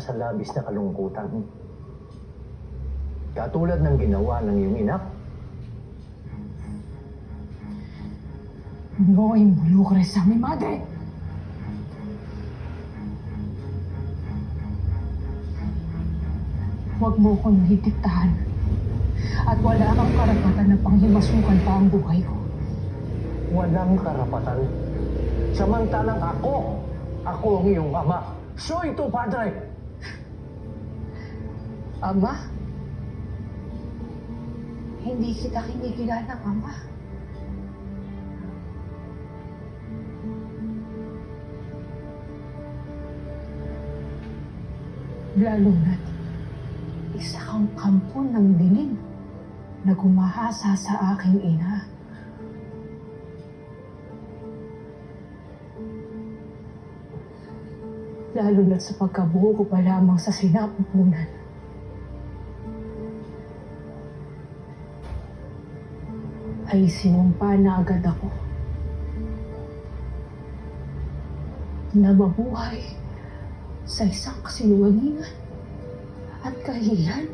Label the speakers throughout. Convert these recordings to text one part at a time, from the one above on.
Speaker 1: sa labis na kalungkutan. Katulad ng ginawa ng iyong ina.
Speaker 2: No involucres a mi madre. Huwag mo akong hidiktahan. At wala kang karapatan na panghimasukan pa ang buhay ko.
Speaker 1: Walang karapatan. Samantalang ako, ako ang iyong ama. Soy tu padre!
Speaker 2: Ama? Hindi kita kinikilalang ama. Lalo na't isa kang kampo ng dilim na gumahasa sa aking ina. Lalo na't sa pagkabuo ko pa lamang sa sinapupunan. Ay sinumpa na agad ako na mabuhay sa isang kasinungalingan at kahihiyan.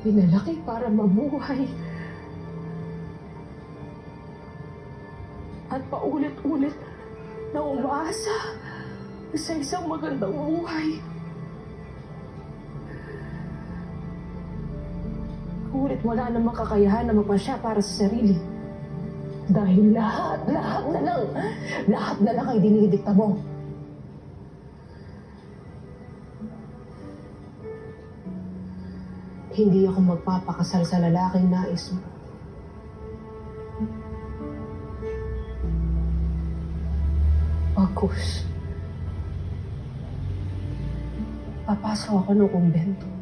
Speaker 2: Pinalaki para mabuhay at paulit-ulit na umaasa sa isang magandang buhay. Ngunit wala namang kakayahan na magpasya para sa sarili. Dahil lahat, lahat na lang, lahat na lang ay dinidikta mo. Hindi ako magpapakasal sa lalaking nais mo. Pagkus. Papasok ako ng kumbento.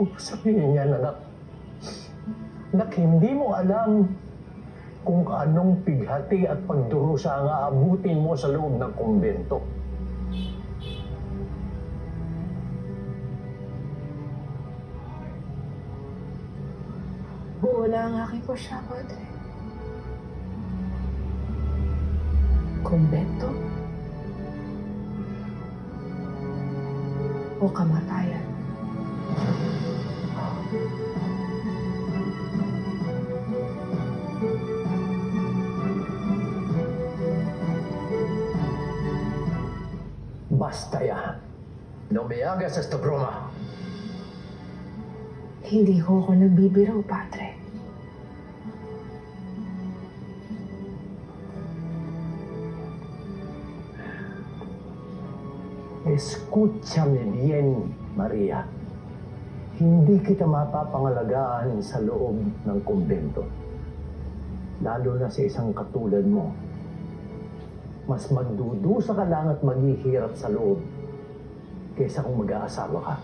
Speaker 1: Huwag sabihin yan, anak. Anak, hindi mo alam kung anong pighati at pagdurusa ang aabutin mo sa loob ng kumbento.
Speaker 2: Buo na ang aking pasya, Padre. Kumbento? O kamatayan?
Speaker 1: Basta me hagas esta broma.
Speaker 2: Hindi ho ako nagbibiro, Padre.
Speaker 1: Escúchame bien, Maria. Hindi kita mapapangalagaan sa loob ng kumbento. Lalo na sa isang katulad mo. Mas magdudusa ka lang at maghihirap sa loob kaysa kung mag-aasawa ka.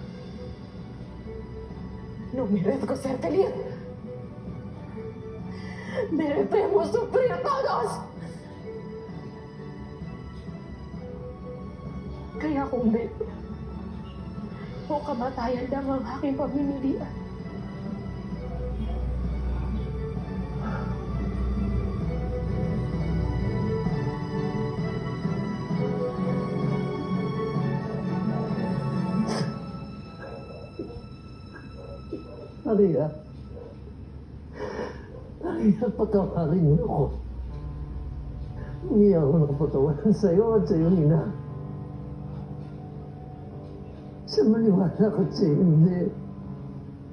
Speaker 2: No merezco ser feliz. Merecemos sufrir todos. Kaya kung may o kamatayan lang ang aking pamimilian.
Speaker 1: Maria, Maria, patawarin mo ako. Hindi ako nakapatawaran sa iyo at sa iyong ina. Sa maniwala ko at sa iyo, hindi.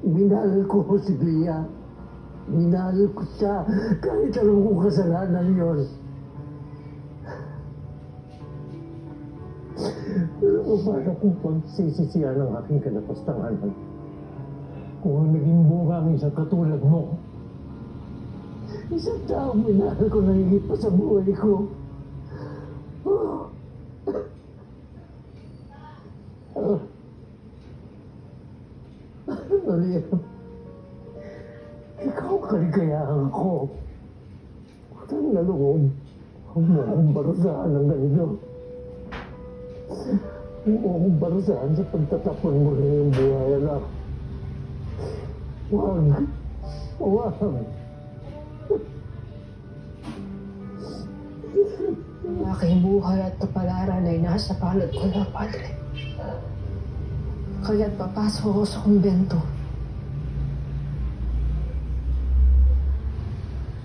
Speaker 1: Minahal ko si Bea. Minahal ko siya kahit alam kong kasalanan yon. Pero paano kung pagsisisiyan ng aking kalapastangan? Kung naging bunga ang isang katulad mo. Isang taong minahal ko na higit pa sa buhay ko. Oh. Maria, ikaw kaligayahan ko. Utang na loob. Huwag mo akong barusahan ng ganito. Huwag mo akong barusahan sa pagtatapon mo ng iyong buhay, anak. Huwag. Huwag.
Speaker 2: Ang aking buhay at kapalaran ay nasa palad ko na, Padre. Kaya't papasok ako sa kumbento.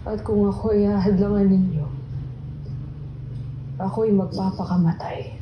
Speaker 2: At kung ako'y ahadlangan ninyo, ako'y magpapakamatay.